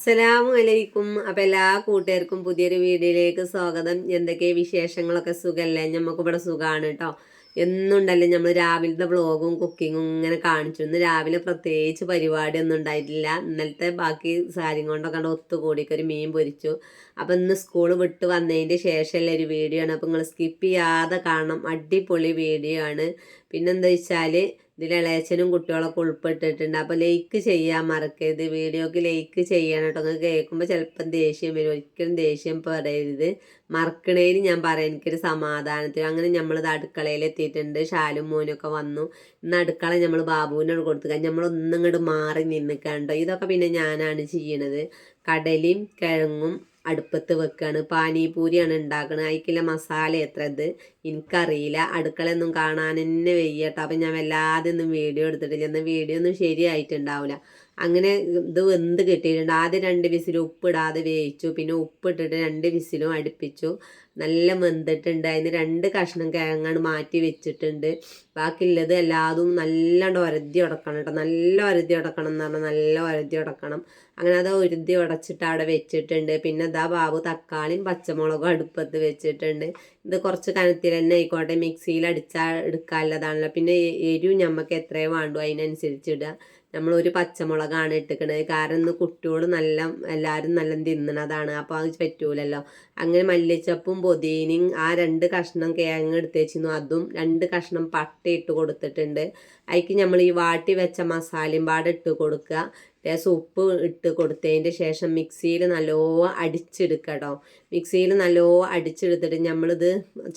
അസ്സലാമു അലൈക്കും അപ്പം എല്ലാ കൂട്ടുകാർക്കും പുതിയൊരു വീഡിയോയിലേക്ക് സ്വാഗതം. എന്തൊക്കെ വിശേഷങ്ങളൊക്കെ സുഖമല്ലേ നമുക്കിവിടെ സുഖമാണ് കേട്ടോ എന്നുണ്ടല്ലേ നമ്മൾ രാവിലത്തെ വ്ളോഗും കുക്കിങ്ങും ഇങ്ങനെ കാണിച്ചു. ഇന്ന് രാവിലെ പ്രത്യേകിച്ച് പരിപാടിയൊന്നും ഉണ്ടായിട്ടില്ല. ഇന്നലത്തെ ബാക്കി സാരി കൊണ്ടൊക്കെ കണ്ട് ഒത്തുകൂടിക്ക് ഒരു മീൻ പൊരിച്ചു. അപ്പം ഇന്ന് സ്കൂൾ വിട്ട് വന്നതിന്റെ ശേഷമുള്ള ഒരു വീഡിയോ ആണ്. അപ്പം നിങ്ങൾ സ്കിപ്പ് ചെയ്യാതെ കാണണം. അടിപൊളി വീഡിയോ ആണ്. പിന്നെന്താ വെച്ചാൽ ഇതിൽ ഇളയച്ചനും കുട്ടികളൊക്കെ ഉൾപ്പെട്ടിട്ടുണ്ട്. അപ്പോൾ ലൈക്ക് ചെയ്യാൻ മറക്കരുത്. വീഡിയോക്ക് ലൈക്ക് ചെയ്യണം കേട്ടോ. നിങ്ങൾക്ക് കേൾക്കുമ്പോൾ ചിലപ്പം ദേഷ്യം വരും. ഒരിക്കലും ദേഷ്യം പറയരുത്. മറക്കണേന് ഞാൻ പറയാം. എനിക്കൊരു സമാധാനത്തിന് അങ്ങനെ നമ്മളിത് അടുക്കളയിൽ എത്തിയിട്ടുണ്ട്. ഷാലും മോനും ഒക്കെ വന്നു. ഇന്ന് അടുക്കള നമ്മൾ ബാബുവിനോട് കൊടുത്തു. നമ്മൾ ഒന്നും ഇങ്ങോട്ട് മാറി നിന്നിക്കണ്ടോ ഇതൊക്കെ പിന്നെ ഞാനാണ് ചെയ്യണത്. കടലയും കിഴങ്ങും അടുപ്പത്ത് വെക്കുകയാണ് പാനിപൂരിയാണ് ഉണ്ടാക്കുന്നത് അതിക്കുള്ള മസാല എത്ര ഇത്? എനിക്കറിയില്ല. അടുക്കളയൊന്നും കാണാൻ തന്നെ വയ്യ കേട്ടോ. അപ്പം ഞാൻ വല്ലാതെ ഒന്നും വീഡിയോ എടുത്തിട്ടില്ല. എന്നാൽ വീഡിയോ ഒന്നും ശരിയായിട്ടുണ്ടാവില്ല അങ്ങനെ ഇത് വെന്ത് കിട്ടിയിട്ടുണ്ട്. ആദ്യം രണ്ട് വിസിൽ ഉപ്പിടാതെ വേവിച്ചു. പിന്നെ ഉപ്പിട്ടിട്ട് രണ്ട് വിസിലും അടുപ്പിച്ചു. നല്ല വെന്തിട്ടുണ്ട് അതിന് രണ്ട് കഷ്ണം കിഴങ്ങാണ് മാറ്റി വെച്ചിട്ടുണ്ട്. ബാക്കിയുള്ളത് എല്ലാതും നല്ലോണം ഒരതി ഉടക്കണം കേട്ടോ. നല്ല ഒരതി ഉടക്കണം എന്ന് പറഞ്ഞാൽ നല്ല ഒരതി ഉടക്കണം. അങ്ങനെ അത് ഒരുതി ഉടച്ചിട്ട് അവിടെ വെച്ചിട്ടുണ്ട്. പിന്നെ ഇതാ ബാബു തക്കാളിയും പച്ചമുളകും അടുപ്പത്ത് വെച്ചിട്ടുണ്ട്. ഇത് കുറച്ച് കനത്തിൽ തന്നെ ആയിക്കോട്ടെ. മിക്സിയിൽ അടിച്ചാൽ എടുക്കാനുള്ളതാണല്ലോ. പിന്നെ എരിവ് നമുക്ക് എത്രയോ വേണ്ടു. അതിനനുസരിച്ച് ഇടുക. നമ്മൾ ഒരു പച്ചമുളകാണ് ഇട്ടിക്കണത്. കാരണം ഇന്ന് കുട്ടിയോട് നല്ല എല്ലാവരും നല്ല തിന്നണതാണ്. അപ്പോൾ അത് പറ്റൂലല്ലോ. അങ്ങനെ മല്ലിച്ചപ്പും പൊതീനയും ആ രണ്ട് കഷ്ണം കിഴങ്ങ് എടുത്തേച്ചിരുന്നു. അതും രണ്ട് കഷ്ണം പട്ട ഇട്ട് കൊടുത്തിട്ടുണ്ട്. അതിക്ക് നമ്മൾ ഈ വാട്ടി വെച്ച മസാലയും പാടെ ഇട്ട് കൊടുക്കുക. ലേശം ഉപ്പ് ഇട്ട് കൊടുത്തതിന്റെ ശേഷം മിക്സിയിൽ നല്ലോണം അടിച്ചെടുക്കുക കേട്ടോ മിക്സിയിൽ നല്ലോണം അടിച്ചെടുത്തിട്ട് നമ്മളിത്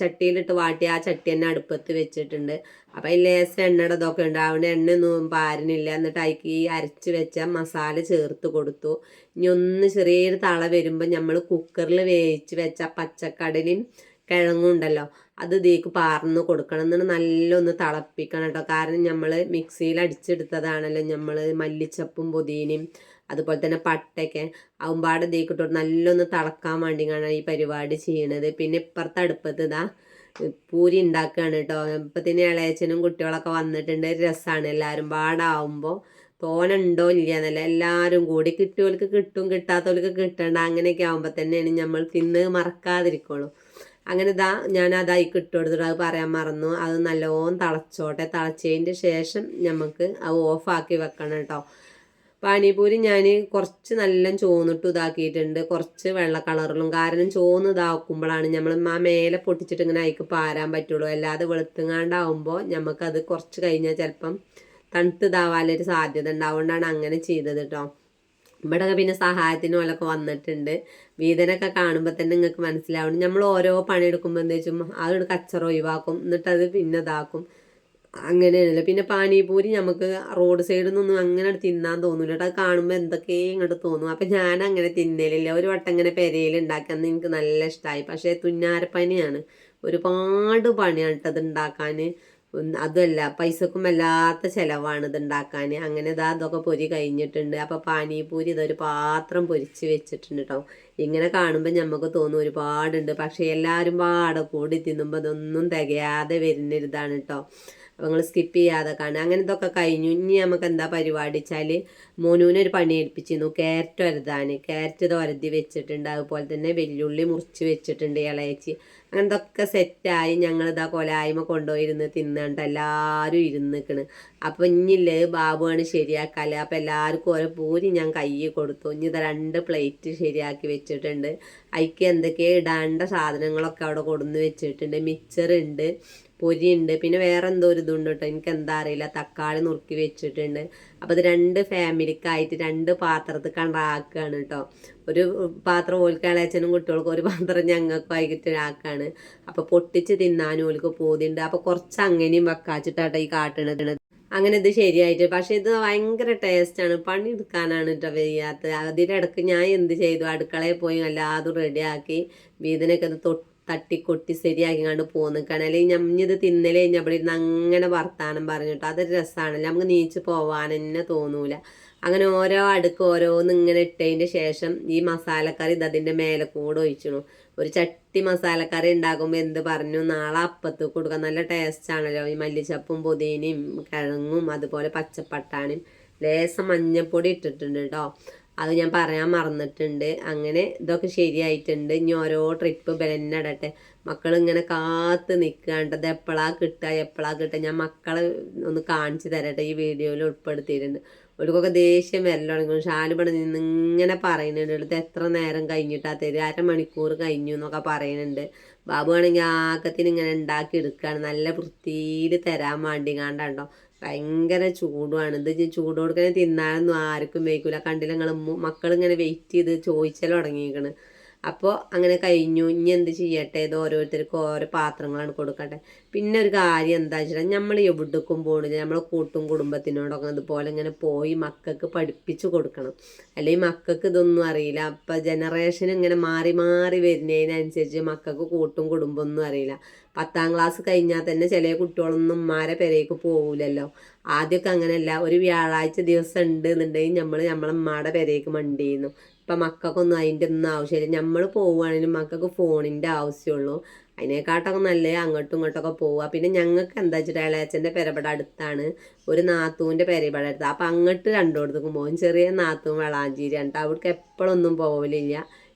ചട്ടിയിലിട്ട് വാട്ടി ആ ചട്ടി തന്നെ അടുപ്പത്ത് വെച്ചിട്ടുണ്ട്. അപ്പം അതിൽ ലേശം എണ്ണയുടെ ഇതൊക്കെ ഉണ്ട്. അവിടെ എണ്ണയൊന്നും പാരനില്ല എന്നിട്ട് അതിക്ക് ഈ അരച്ച് വെച്ച മസാല ചേർത്ത് കൊടുത്തു. ഇനി ഒന്ന് ചെറിയൊരു തള വരുമ്പോൾ നമ്മൾ കുക്കറിൽ വേവിച്ച് വെച്ച പച്ചക്കടലും കിഴങ്ങും ഉണ്ടല്ലോ അത് ഇതിലേക്ക് പാർന്ന് കൊടുക്കണം എന്നിട്ട് നല്ലൊന്ന് തിളപ്പിക്കണം കേട്ടോ കാരണം നമ്മൾ മിക്സിയിൽ അടിച്ചെടുത്തതാണല്ലോ നമ്മൾ മല്ലിച്ചപ്പും പുതിനയും അതുപോലെ തന്നെ പട്ടയൊക്കെ. ആവുമ്പാടെ ഇതിലേക്ക് നല്ലൊന്ന് തിളക്കാൻ വേണ്ടിയാണ് ഈ പരിപാടി ചെയ്യണത്. പിന്നെ ഇപ്പുറത്തെ അടുപ്പത്ത് ഇതാ പൂരി ഉണ്ടാക്കുകയാണ് കേട്ടോ ഇപ്പത്തിന് ഇളയച്ചനും കുട്ടികളൊക്കെ വന്നിട്ടുണ്ട്. രസമാണ് എല്ലാവരും പാടാവുമ്പോൾ തോനുണ്ടോ ഇല്ല എന്നല്ല എല്ലാവരും കൂടി കിട്ടിയവർക്ക് കിട്ടും കിട്ടാത്തവർക്ക് കിട്ടണ്ട. അങ്ങനെയൊക്കെ ആകുമ്പോൾ തന്നെയാണ് നമ്മൾ തിന്ന് മറക്കാതിരിക്കുള്ളൂ. അങ്ങനെ ഇതാ ഞാൻ അതായി കിട്ടുകൊടുത്തിട്ട് അത് പറയാൻ മറന്നു. അത് നല്ലോണം തിളച്ചോട്ടെ. തിളച്ചതിന്റെ ശേഷം നമുക്ക് അത് ഓഫാക്കി വെക്കണം കേട്ടോ പാനിപൂരി ഞാൻ കുറച്ച് നല്ല ചോന്നിട്ട് ഇതാക്കിയിട്ടുണ്ട്. കുറച്ച് വെള്ള കളറിലും കാരണം ചോന്ന് ഇതാക്കുമ്പോഴാണ് നമ്മൾ ആ മേലെ പൊട്ടിച്ചിട്ട് ഇങ്ങനെ അതിക്ക് പാരാൻ പറ്റുള്ളൂ. അല്ലാതെ വെളുത്തുങ്ങാണ്ടാവുമ്പോൾ നമുക്കത് കുറച്ച് കഴിഞ്ഞാൽ ചിലപ്പം തണുത്ത് ഇതാവാനൊരു സാധ്യത ഉണ്ടാവുകൊണ്ടാണ് അങ്ങനെ ചെയ്തത് കേട്ടോ ഇവിടെ പിന്നെ സഹായത്തിനും പോലൊക്കെ വന്നിട്ടുണ്ട്. വീതനൊക്കെ കാണുമ്പോൾ തന്നെ നിങ്ങൾക്ക് മനസ്സിലാവണം നമ്മൾ ഓരോ പണിയെടുക്കുമ്പോൾ എന്താ വെച്ചും അത് കച്ചറ ഒഴിവാക്കും. എന്നിട്ട് അത് പിന്നെ ഇതാക്കും. അങ്ങനെയാണല്ലോ. പിന്നെ പാനിപൂരി നമുക്ക് റോഡ് സൈഡിൽ നിന്നൊന്നും അങ്ങനെ തിന്നാൻ തോന്നില്ല അത് കാണുമ്പോൾ എന്തൊക്കെ ഇങ്ങോട്ട് തോന്നും. അപ്പം ഞാൻ അങ്ങനെ തിന്നലില്ല. ഒരു വട്ടം ഇങ്ങനെ പെരയിൽ ഉണ്ടാക്കാൻ എനിക്ക് നല്ല ഇഷ്ടമായി പക്ഷേ തുന്നാരപ്പനിയാണ്. ഒരുപാട് പണിയാണ് കേട്ടോ അത് ഉണ്ടാക്കാൻ അതുമല്ല പൈസക്കും വല്ലാത്ത ചിലവാണ് ഇത് ഉണ്ടാക്കാൻ അങ്ങനെ ഇതാ അതൊക്കെ പൊരി കഴിഞ്ഞിട്ടുണ്ട്. അപ്പോൾ പാനിപൂരി ഇതൊരു പാത്രം പൊരിച്ച് വെച്ചിട്ടുണ്ട് കേട്ടോ ഇങ്ങനെ കാണുമ്പോൾ നമുക്ക് തോന്നും ഒരുപാടുണ്ട്. പക്ഷേ എല്ലാവരും പാടെ കൂടി തിന്നുമ്പോൾ അതൊന്നും തികയാതെ വരുന്നൊരിതാണ് കേട്ടോ അപ്പോൾ നിങ്ങൾ സ്കിപ്പ് ചെയ്യാതെ കാണുക. അങ്ങനെ ഇതൊക്കെ കഴിഞ്ഞു. ഇനി നമുക്ക് എന്താ പരിപാടി വെച്ചാൽ മോനൂനൊരു പണി ഏൽപ്പിച്ചിരുന്നു. ക്യാരറ്റ് ഒരതാൻ ക്യാരറ്റ് ഇത് വരതി വെച്ചിട്ടുണ്ട്. അതുപോലെ തന്നെ വെല്ലുള്ളി മുറിച്ച് വെച്ചിട്ടുണ്ട് ഇളയച്ചി. അങ്ങനെ ഇതൊക്കെ സെറ്റായി ഞങ്ങളിതാ കൊലായ്മ കൊണ്ടുപോയിരുന്ന് തിന്നണ്ട എല്ലാവരും ഇരുന്നിക്കണ്. അപ്പോൾ ഇനിയില്ലേ ബാബുവാണ് ശരിയാക്കാൽ അപ്പോൾ എല്ലാവർക്കും ഓരോ പൂരി ഞാൻ കൈ കൊടുത്തു. ഇനി ഇതാ രണ്ട് പ്ലേറ്റ് ശരിയാക്കി വെച്ചിട്ടുണ്ട്. അതിക്ക് എന്തൊക്കെ ഇടാണ്ട സാധനങ്ങളൊക്കെ അവിടെ കൊടുന്ന് വെച്ചിട്ടുണ്ട്. മിക്സർ ഉണ്ട് പൊരിയുണ്ട്. പിന്നെ വേറെ എന്തോ ഒരു ഇതുണ്ട് കേട്ടോ. എനിക്ക് എന്താ അറിയില്ല. തക്കാളി നുറുക്കി വെച്ചിട്ടുണ്ട്. അപ്പോൾ ഇത് രണ്ട് ഫാമിലിക്കായിട്ട് രണ്ട് പാത്രത്തിൽ കണ്ടാക്കുകയാണ് കേട്ടോ. ഒരു പാത്രം ഓൽക്ക് ഇളയച്ചനും കുട്ടികൾക്കും ഒരു പാത്രം ഞങ്ങൾക്കും ആയിട്ട് ആക്കാണ്. അപ്പോൾ പൊട്ടിച്ച് തിന്നാനും ഓൽക്ക് പോതിണ്ട്. അപ്പോൾ കുറച്ച് അങ്ങനെയും വെക്കാച്ചിട്ടാട്ടോ ഈ കാട്ടണത്. അങ്ങനെ ഇത് ശരിയായിട്ട്. പക്ഷേ ഇത് ഭയങ്കര ടേസ്റ്റാണ്. പണി എടുക്കാനാണ് കേട്ടോ വയ്യാത്തത്. അതിനിടക്ക് ഞാൻ എന്ത് ചെയ്തു? അടുക്കളയിൽ പോയി എല്ലാതും റെഡിയാക്കി വീതിനൊക്കെ ഇത് തൊട്ട് തട്ടിക്കൊട്ടി ശരിയാക്കി കണ്ട് പോന്നിക്കാണ് അല്ലെങ്കിൽ ഞമ്മത് തിന്നൽ കഴിഞ്ഞപ്പോൾ ഇരുന്ന് അങ്ങനെ വർത്താനം പറഞ്ഞിട്ടോ അതൊരു രസമാണല്ലോ നമുക്ക് നീച്ച് പോവാൻ തന്നെ തോന്നൂല. അങ്ങനെ ഓരോ അടുക്ക് ഓരോന്ന് ഇങ്ങനെ ഇട്ടതിന്റെ ശേഷം ഈ മസാലക്കറി ഇത് അതിന്റെ മേലെ കൂടെ ഒഴിച്ചിണു ഒരു ചട്ടി മസാലക്കറി ഉണ്ടാക്കുമ്പോൾ എന്ത് പറഞ്ഞു? നാളെ അപ്പത്ത് കൊടുക്കാൻ നല്ല ടേസ്റ്റാണല്ലോ ഈ മല്ലിച്ചപ്പും പുതിനയും കിഴങ്ങും അതുപോലെ പച്ചപ്പട്ടാണിയും ലേസം മഞ്ഞപ്പൊടി ഇട്ടിട്ടുണ്ട് കേട്ടോ അത് ഞാൻ പറയാൻ മറന്നിട്ടുണ്ട്. അങ്ങനെ ഇതൊക്കെ ശരിയായിട്ടുണ്ട്. ഇനി ഓരോ ട്രിപ്പ് ബലന്നടട്ടെ മക്കൾ ഇങ്ങനെ കാത്ത് നിൽക്കാണ്ടത് എപ്പോഴാ കിട്ടുക എപ്പോഴാ കിട്ടുക ഞാൻ മക്കളെ ഒന്ന് കാണിച്ചു തരട്ടെ ഈ വീഡിയോയിൽ ഉൾപ്പെടുത്തിയിട്ടുണ്ട്. ഒടുക്കൊക്കെ ദേഷ്യം വരൽ തുടങ്ങും. ഷാലുപട നിന്ന് ഇങ്ങനെ പറയുന്നുണ്ട്. എത്ര നേരം കഴിഞ്ഞിട്ടാ? തരും അരമണിക്കൂർ കഴിഞ്ഞു എന്നൊക്കെ പറയുന്നുണ്ട്. ബാബു ആണെങ്കിൽ ആക്കത്തിന് ഇങ്ങനെ ഉണ്ടാക്കി എടുക്കുകയാണ് നല്ല വൃത്തിയിൽ തരാൻ വേണ്ടി കണ്ടോ? ഭയങ്കര ചൂടുമാണ് ഇത് ചൂട് കൊടുക്കാൻ തിന്നാനൊന്നും ആർക്കും വയ്ക്കൂല കണ്ടില്ല നിങ്ങൾ മക്കളിങ്ങനെ വെയിറ്റ് ചെയ്ത് ചോദിച്ചാൽ തുടങ്ങിയിരിക്കണ് അപ്പോൾ അങ്ങനെ കഴിഞ്ഞു. ഇനി എന്ത് ചെയ്യട്ടെ? ഇത് ഓരോരുത്തർക്കും ഓരോ പാത്രങ്ങളാണ് കൊടുക്കട്ടെ. പിന്നെ ഒരു കാര്യം എന്താ വെച്ചാൽ നമ്മൾ എവിടേക്കും പോകണില്ല നമ്മൾ കൂട്ടും കുടുംബത്തിനോടൊക്കെ അതുപോലെ ഇങ്ങനെ പോയി മക്കൾക്ക് പഠിപ്പിച്ചു കൊടുക്കണം. അല്ലെങ്കിൽ മക്കൾക്ക് ഇതൊന്നും അറിയില്ല. അപ്പം ജനറേഷൻ ഇങ്ങനെ മാറി മാറി വരുന്നതിനനുസരിച്ച് മക്കൾക്ക് കൂട്ടും കുടുംബമൊന്നും അറിയില്ല. പത്താം ക്ലാസ് കഴിഞ്ഞാൽ തന്നെ ചില കുട്ടികളൊന്നും ഉമ്മാരെ പെരേക്ക് പോകില്ലല്ലോ ആദ്യമൊക്കെ അങ്ങനെയല്ല. ഒരു വ്യാഴാഴ്ച ദിവസം ഉണ്ട് എന്നുണ്ടെങ്കിൽ നമ്മൾ നമ്മളെ ഉമ്മാടെ പെരേക്ക് മണ്ടി ചെയ്യുന്നു. ഇപ്പം മക്കൾക്കൊന്നും അതിന്റെ ഒന്നും ആവശ്യമില്ല. നമ്മൾ പോവുകയാണെങ്കിലും മക്കൾക്ക് ഫോണിന്റെ ആവശ്യമുള്ളൂ. അതിനെക്കാട്ടൊക്കെ നല്ല അങ്ങോട്ടും ഇങ്ങോട്ടൊക്കെ പോവുക. പിന്നെ ഞങ്ങൾക്ക് എന്താ വെച്ചിട്ട് ഇളയച്ചന്റെ പെരപട അടുത്താണ്. ഒരു നാത്തുവിന്റെ പെരപട അടുത്ത്. അപ്പം അങ്ങോട്ട് രണ്ടുകൊടുത്തേക്കും പോകും. ചെറിയ നാത്തും വളാഞ്ചേരി ഉണ്ട് അവിടേക്ക് എപ്പോഴൊന്നും പോവലില്ല.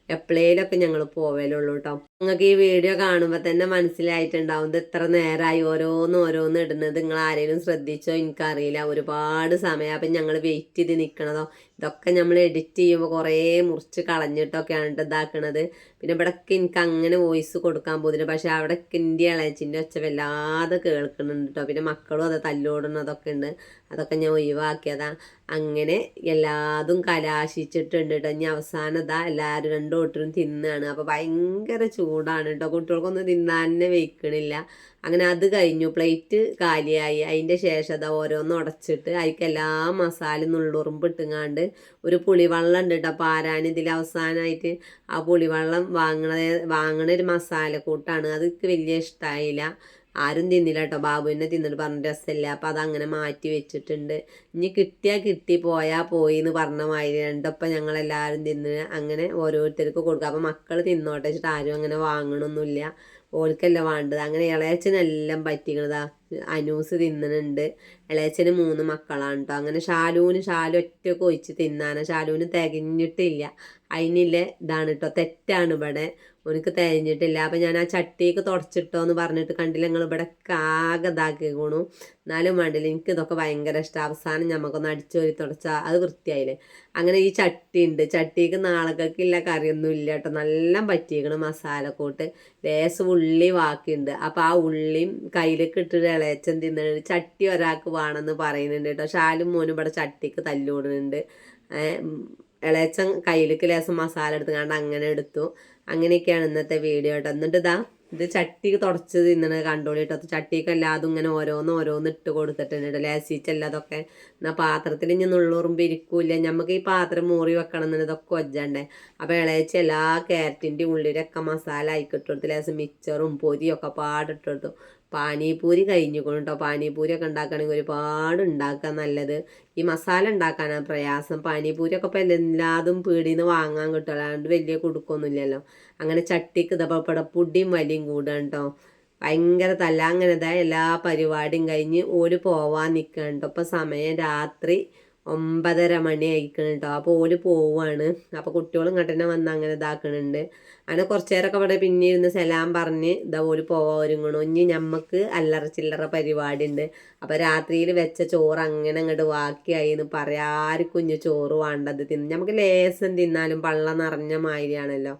എപ്പോഴേലൊക്കെ ഞങ്ങൾ പോവലുള്ളൂ കേട്ടോ. നിങ്ങൾക്ക് ഈ വീഡിയോ കാണുമ്പോൾ തന്നെ മനസ്സിലായിട്ടുണ്ടാവും ഇത് എത്ര നേരമായി ഓരോന്ന് ഓരോന്ന് ഇടുന്നത്. നിങ്ങൾ ആരെങ്കിലും ശ്രദ്ധിച്ചോ? എനിക്കറിയില്ല. ഒരുപാട് സമയം. അപ്പം ഞങ്ങൾ വെയിറ്റ് ചെയ്ത് നിൽക്കണതോ ഇതൊക്കെ നമ്മൾ എഡിറ്റ് ചെയ്യുമ്പോൾ കുറേ മുറിച്ച് കളഞ്ഞിട്ടൊക്കെയാണ് ഇതാക്കണത്. പിന്നെ ഇവിടെയൊക്കെ എനിക്ക് അങ്ങനെ വോയിസ് കൊടുക്കാൻ പോകുന്നില്ല പക്ഷേ അവിടെ എന്റെ ഇളയച്ചിന്റെ ഒച്ച വല്ലാതെ കേൾക്കുന്നുണ്ട് കേട്ടോ പിന്നെ മക്കളും അത് തല്ലോടുന്നതൊക്കെ ഉണ്ട് അതൊക്കെ ഞാൻ ഒഴിവാക്കിയതാ. അങ്ങനെ എല്ലാതും കലാശിച്ചിട്ടുണ്ട് കേട്ടോ ഇനി അവസാനതാ എല്ലാവരും രണ്ടു കൂട്ടരും തിന്നാണ്. അപ്പോൾ ഭയങ്കര ചൂടാണ് കേട്ടോ കുട്ടികൾക്കൊന്നും തിന്നാൻ തന്നെ വെക്കണില്ല അങ്ങനെ അത് കഴിഞ്ഞു. പ്ലേറ്റ് കാലിയായി. അതിന്റെ ശേഷം അത് ഓരോന്ന് ഉടച്ചിട്ട് അതിക്ക് എല്ലാ മസാല നുള്ളുറുമ്പിട്ടുങ്ങാണ്ട് ഒരു പുളിവെള്ളം ഉണ്ട് കേട്ടോ പാരാൻ ഇതിൽ അവസാനമായിട്ട് ആ പുളിവെള്ളം വാങ്ങണ വാങ്ങണ ഒരു മസാല കൂട്ടാണ് അത് വലിയ ഇഷ്ടമായില്ല ആരും തിന്നില്ല കേട്ടോ ബാബുവിനെ തിന്നിട്ട് പറഞ്ഞ രസമില്ല. അപ്പം അതങ്ങനെ മാറ്റി വെച്ചിട്ടുണ്ട്. ഇനി കിട്ടിയാൽ കിട്ടി പോയാൽ പോയി എന്ന് പറഞ്ഞ മാതിരി രണ്ടപ്പം ഞങ്ങളെല്ലാവരും തിന്ന് അങ്ങനെ ഓരോരുത്തർക്ക് കൊടുക്കുക അപ്പം മക്കൾ തിന്നോട്ടെ വെച്ചിട്ട് ആരും അങ്ങനെ വാങ്ങണമൊന്നുമില്ല ഓൾക്കല്ല വേണ്ടത്. അങ്ങനെ ഇളയച്ചനെല്ലാം പറ്റിക്കണതാ. അനൂസ് തിന്നണുണ്ട്. ഇളയച്ചന് മൂന്ന് മക്കളാണ് കേട്ടോ അങ്ങനെ ഷാലൂന് ഷാലു ഒറ്റ കൊയിച്ച് തിന്നാണ് ഷാലൂന് തികഞ്ഞിട്ടില്ല. അതിനില്ല ഇതാണ് കേട്ടോ തെറ്റാണ് ഇവിടെ. ഓനിക്ക് തികഞ്ഞിട്ടില്ല അപ്പം ഞാൻ ആ ചട്ടിയൊക്കെ തുടച്ചിട്ടോ എന്ന് പറഞ്ഞിട്ട് കണ്ടില്ല. നിങ്ങൾ ഇവിടെ ആകെ ഇതാക്കിക്കോണു എന്നാലും വേണ്ടില്ല. എനിക്ക് ഇതൊക്കെ ഭയങ്കര ഇഷ്ടം. അവസാനം നമുക്കൊന്ന് അടിച്ചോരി തുടച്ചാൽ അത് വൃത്തിയായില്ലേ. അങ്ങനെ ഈ ചട്ടി ഉണ്ട് ചട്ടിക്ക് നാളേക്കൊക്കെയുള്ള കറിയൊന്നും ഇല്ല കേട്ടോ നല്ല പറ്റിയിരിക്കണം മസാലക്കൂട്ട്. ലേശം ഉള്ളി വാക്കിയുണ്ട് അപ്പം ആ ഉള്ളിയും കയ്യിലേക്ക് ഇട്ടിട്ട് ഇളയച്ചൻ തിന്നുന്നുണ്ട് ചട്ടി ഒരാൾക്ക് വേണമെന്ന് പറയുന്നുണ്ട് കേട്ടോ ഷാലും മോനും ഇവിടെ ചട്ടിക്ക് തല്ലുകൂടുന്നുണ്ട് ഇളയച്ചൻ കയ്യിലേക്ക് ലേസം മസാല എടുത്തുകൊണ്ട് അങ്ങനെ എടുത്തു. അങ്ങനെയൊക്കെയാണ് ഇന്നത്തെ വീഡിയോ കേട്ടോ എന്നിട്ട് ഇതാ ഇത് ചട്ടി തുടച്ച് തിന്നണ കണ്ടോളി കേട്ടോ ചട്ടിക്ക് അല്ലാതെ ഇങ്ങനെ ഓരോന്ന് ഓരോന്ന് ഇട്ട് കൊടുത്തിട്ടുണ്ട് ലേസിച്ചല്ലാതൊക്കെ എന്നാൽ പാത്രത്തിൽ ഇനി നുള്ളുറുമ്പ് ഇരിക്കൂല നമുക്ക് ഈ പാത്രം മൂറി വെക്കണം എന്നുള്ളത് ഇതൊക്കെ ഒജ്ജണ്ടേ. അപ്പോൾ ഇളയച്ച് എല്ലാ ക്യാരറ്റിന്റെ ഉള്ളിലൊക്കെ മസാല ആയിക്കിട്ടെടുത്ത് ലേസം മിച്ചറും പൊരിയൊക്കെ പാടിട്ടെടുത്തു പാനിപൂരി കഴിഞ്ഞുകൊണ്ട് കേട്ടോ പാനിപൂരി ഒക്കെ ഉണ്ടാക്കുകയാണെങ്കിൽ ഒരുപാട് ഉണ്ടാക്കാൻ നല്ലത്. ഈ മസാല ഉണ്ടാക്കാനാണ് പ്രയാസം. പാനിപൂരി ഒക്കെ ഇപ്പോൾ എല്ലാതും പീടിയിൽ നിന്ന് വാങ്ങാൻ കിട്ടും. അല്ലാണ്ട് വലിയ കൊടുക്കൊന്നുമില്ലല്ലോ. അങ്ങനെ ചട്ടിക്ക് ഇതപ്പോൾ പുടിയും വലിയും കൂടാണ് കേട്ടോ ഭയങ്കര തല്ല അങ്ങനത്തെ എല്ലാ പരിപാടിയും കഴിഞ്ഞ് ഓടി പോവാൻ നിൽക്കണം കേട്ടോ ഇപ്പോൾ സമയം രാത്രി ഒമ്പതര മണി കേട്ടോ അപ്പോൾ ഓൽ പോവാണ്. അപ്പോൾ കുട്ടികളും ഇങ്ങോട്ട് വന്ന് അങ്ങനെ ഇതാക്കണുണ്ട്. അങ്ങനെ കുറച്ച് നേരമൊക്കെ ഇവിടെ പിന്നെ ഇരുന്ന് സലാം പറഞ്ഞ് ഇതാ ഓൽ ഒരുങ്ങണു. ഇനി ഞമ്മക്ക് അല്ലറ ചില്ലറ പരിപാടി ഉണ്ട് അപ്പോൾ രാത്രിയിൽ വെച്ച ചോറ് അങ്ങനെ അങ്ങോട്ട് ബാക്കിയായി എന്ന് പറയാ. ആർക്കും ഇനി ചോറ് വേണ്ടത് തിന്ന്. നമുക്ക് ലേസം തിന്നാലും പള്ള നിറഞ്ഞ മാതിരിയാണല്ലോ.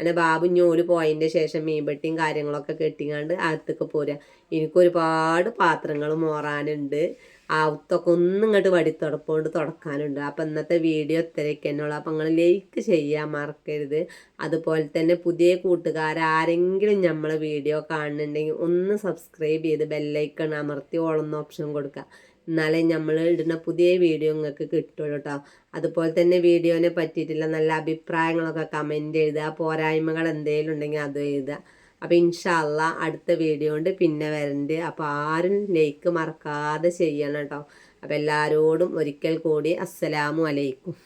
അങ്ങനെ ബാബു ഞോൽ പോയതിന്റെ ശേഷം മീൻപെട്ടിയും കാര്യങ്ങളൊക്കെ കെട്ടിങ്ങാണ്ട് അകത്തൊക്കെ പോരുക എനിക്കൊരുപാട് പാത്രങ്ങൾ മോറാനുണ്ട്. അകത്തൊക്കെ ഒന്നും ഇങ്ങോട്ട് വടിത്തുടപ്പോണ്ട് തുടക്കാനുണ്ട്. അപ്പം ഇന്നത്തെ വീഡിയോ ഇത്രയൊക്കെ എന്നുള്ളൂ അപ്പം നിങ്ങൾ ലൈക്ക് ചെയ്യാൻ മറക്കരുത്. അതുപോലെ തന്നെ പുതിയ കൂട്ടുകാരാരെങ്കിലും നമ്മളെ വീഡിയോ കാണുന്നുണ്ടെങ്കിൽ ഒന്ന് സബ്സ്ക്രൈബ് ചെയ്ത് ബെല്ലൈക്കൺ അമർത്തി ഓളുന്ന ഓപ്ഷൻ കൊടുക്കുക എന്നാലേ നമ്മൾ ഇടുന്ന പുതിയ വീഡിയോ നിങ്ങൾക്ക് കിട്ടുള്ളൂ കേട്ടോ അതുപോലെ തന്നെ വീഡിയോനെ പറ്റിയിട്ടുള്ള നല്ല അഭിപ്രായങ്ങളൊക്കെ കമന്റ് എഴുതുക പോരായ്മകൾ എന്തെങ്കിലും ഉണ്ടെങ്കിൽ അത് എഴുതുക. അപ്പോൾ ഇൻഷാല്ല അടുത്ത വീഡിയോ ഉണ്ട് പിന്നെ വരണ്ട്. അപ്പോൾ ആരും ലൈക്ക് മറക്കാതെ ചെയ്യണം കേട്ടോ അപ്പോൾ എല്ലാവരോടും ഒരിക്കൽ കൂടി അസ്സലാമു അലൈക്കും.